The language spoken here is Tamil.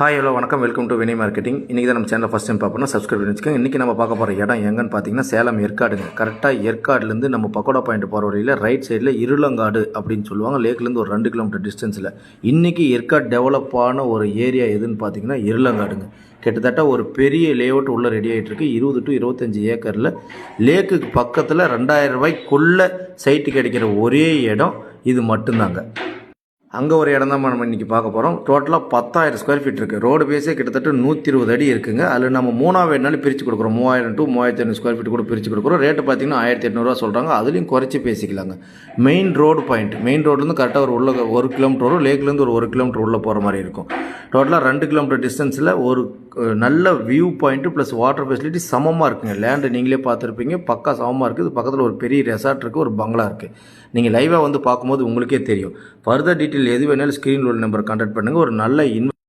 ஹாய் ஹலோ வணக்கம். வெல்கம் டு வினி மார்க்கெட்டிங் இன்றைக்கி தான் நம்ம சேனல் ஃபஸ்ட் டைம் பார்ப்போம்னா சப்ஸ்கிரைப் பண்ணி வச்சுக்கோங்க. இன்றைக்கி நம்ம பார்க்க போகிற இடம் எங்கன்னு பார்த்தீங்கன்னா சேலம் ஏற்காடுங்க. கரெக்டாக ஏற்காடுலேருந்து நம்ம பக்கோடா பாயிண்ட் போகிற வழியில் ரைட் சைடில் இருளங்காடு அப்படின்னு சொல்லுவாங்க. லேக்லேருந்து ஒரு ரெண்டு கிலோமீட்டர் டிஸ்டன்ஸில் இன்றைக்கி ஏற்காடு டெவலப் ஆன ஒரு ஏரியா எதுன்னு பார்த்தீங்கன்னா இருளங்காடுங்க. கிட்டத்தட்ட ஒரு பெரிய லேஅவுட் உள்ளே ரெடி ஆகிட்டு இருக்கு இருபது டு இருபத்தஞ்சி ஏக்கரில். லேக்குக்கு பக்கத்தில் ரெண்டாயிரம் ரூபாய்க்குள்ளே சைட்டு கிடைக்கிற ஒரே இடம் இது மட்டும்தாங்க. அங்கே ஒரு இடம் தான் நம்ம இன்றைக்கி பார்க்க போகிறோம் டோட்டலாக பத்தாயிரம் ஸ்கொயர் ஃபீட் இருக்குது ரோடு பேஸே கிட்டத்தட்ட நூற்றி இருபது அடி இருக்குங்க. அதில் நம்ம மூணாவது வேணாலும் பிரித்து கொடுக்குறோம். மூவாயிரம் டு மூவாயிரத்தி ஐநூறு ஸ்கொயர் ஃபீட் கூட பிரித்து கொடுக்குறோம். ரேட்டு பார்த்தீங்கன்னா ஆயிரத்தி எட்நூறுவா சொல்கிறாங்க அதுலேயும் குறைச்சி பேசிக்கலாங்க. மெயின் ரோடு பாயிண்ட் மெயின் ரோட்லேருந்து கரெக்டாக ஒரு உள்ள ஒரு கிலோமீட்டர் வரும். லேக்லேருந்து ஒரு ஒரு கிலோமீட்டர் உள்ளே போகிற மாதிரி இருக்கும். டோட்டலாக ரெண்டு கிலோமீட்டர் டிஸ்டன்ஸில் ஒரு நல்ல view point plus water facility சமமாக இருக்குங்க. லேண்டு நீங்களே பார்த்துருப்பீங்க. பக்கா சமமாக இருக்குது பக்கத்தில் ஒரு பெரிய ரெசார்ட் இருக்குது ஒரு பங்களா இருக்குது நீங்கள் லைவாக வந்து பார்க்கும்போது உங்களுக்கே தெரியும். ஃபர்தர் டீட்டெயில் எது வேணாலும் ஸ்க்ரீனில் உள்ள நம்பர் கான்டாக்ட் பண்ணுங்கள் ஒரு நல்ல இன்